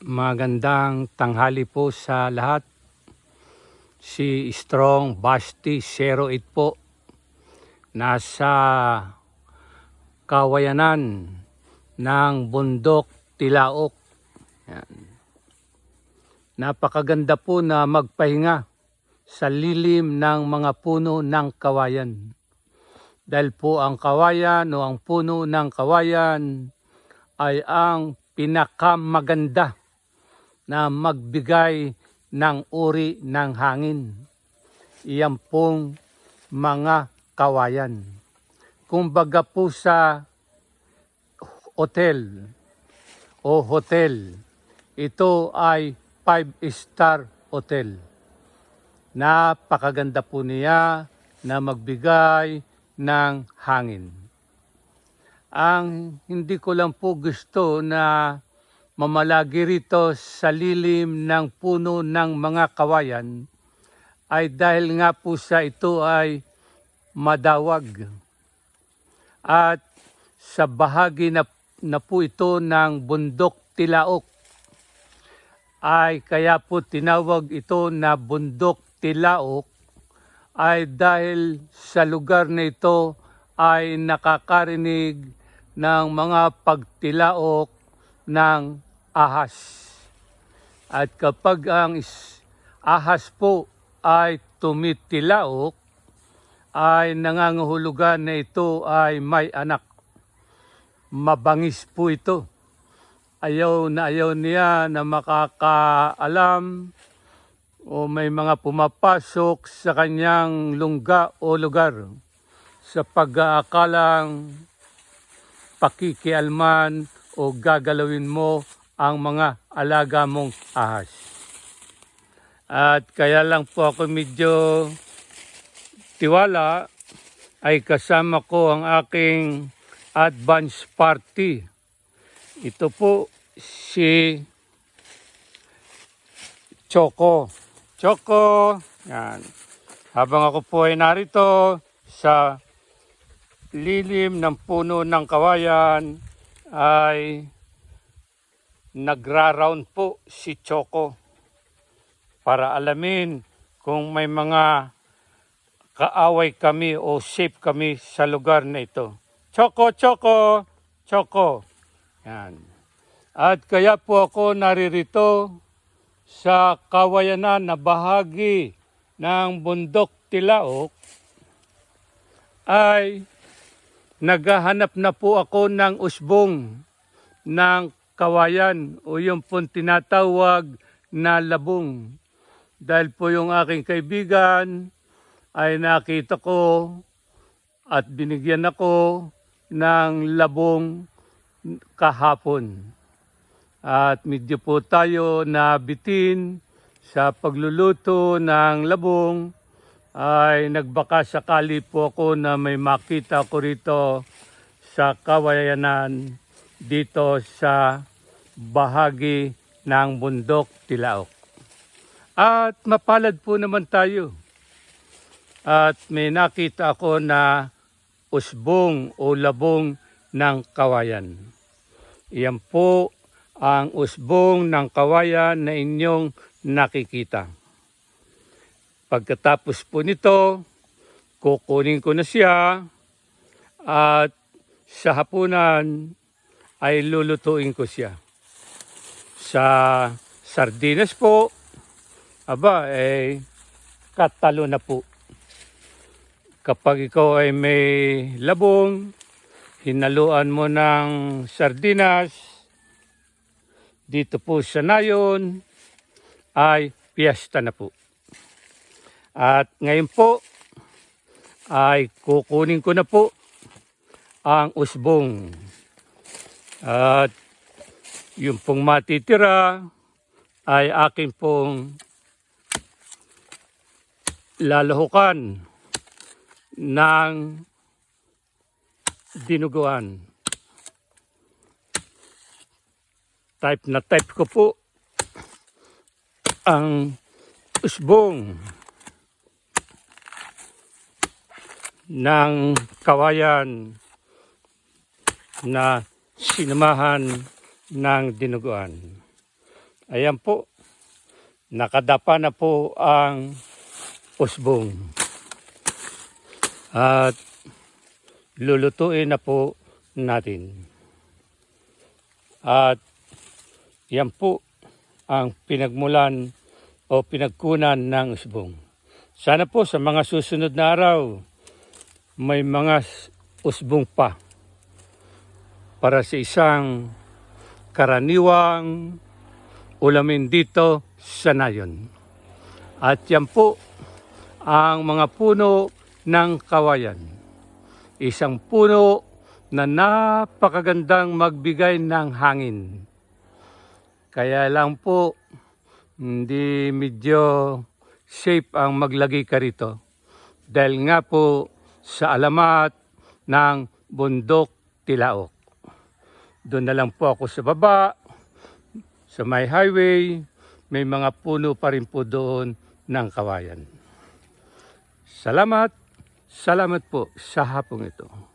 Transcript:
Magandang tanghali po sa lahat. Si Strong Basti 08 po. Nasa kawayanan ng bundok Tilaok. Yan. Napakaganda po na magpahinga sa lilim ng mga puno ng kawayan. Dahil po ang kawayan o ang puno ng kawayan ay ang pinakamaganda na magbigay ng uri ng hangin. Iyan pong mga kawayan. Kumbaga po sa hotel o hotel, ito ay five-star hotel. Napakaganda po niya na magbigay ng hangin. Ang hindi ko lang po gusto na mamalagi rito sa lilim ng puno ng mga kawayan ay dahil nga po sa ito ay madawag. At sa bahagi na, na po ito ng bundok Tilaok ay kaya po tinawag ito na bundok Tilaok ay dahil sa lugar na ito ay nakakarinig ng mga pagtilaok ng ahas. At kapag ang ahas po ay tumitilaok, ay nangangahulugan na ito ay may anak. Mabangis po ito. Ayaw na ayaw niya na makakaalam o may mga pumapasok sa kanyang lungga o lugar sa pag-aakalang pakikialman o gagalawin mo ang mga alaga mong ahas. At kaya lang po ako medyo tiwala ay kasama ko ang aking advance party. Ito po si Choco. Choco, yan. Habang ako po ay narito sa lilim ng puno ng kawayan ay nagra-round po si Choco para alamin kung may mga kaaway kami o safe kami sa lugar na ito. Choco, Choco, Choco. Yan. At kaya po ako naririto sa kawayanan na bahagi ng bundok Tilaok ay naghahanap na po ako ng usbong ng kawayan o yung pong tinatawag na labong. Dahil po yung aking kaibigan ay nakita ko at binigyan ako ng labong kahapon. At medyo po tayo nabitin sa pagluluto ng labong ay nagbaka sakali po ako na may makita ko rito sa kawayanan dito sa bahagi ng bundok Tilaok. At mapalad po naman tayo. At may nakita ako na usbong o labong ng kawayan. Iyan po ang usbong ng kawayan na inyong nakikita. Pagkatapos po nito, kukunin ko na siya at sa hapunan ay lulutuin ko siya. Sa sardinas po, aba, eh, katalo na po. Kapag ikaw ay may labong, hinaluan mo ng sardinas, dito po sa nayon, ay piyesta na po. At ngayon po, ay kukunin ko na po ang usbong. At yung pong matitira ay akin pong lalahukan ng dinuguan. Type na type ko po ang usbong ng kawayan na sinamahan ng dinuguan. Ayan po. Nakadapa na po ang usbong. At lulutuin na po natin. At yan po ang pinagmulan o pinagkunan ng usbong. Sana po sa mga susunod na araw may mga usbong pa para sa isang karaniwang ulamin dito sa nayon. At yan po ang mga puno ng kawayan. Isang puno na napakagandang magbigay ng hangin. Kaya lang po, hindi medyo safe ang maglagay ka rito. Dahil nga po sa alamat ng bundok Tilaok. Doon na lang po ako sa baba, sa may highway, may mga puno pa rin po doon ng kawayan. Salamat, salamat po sa hapong ito.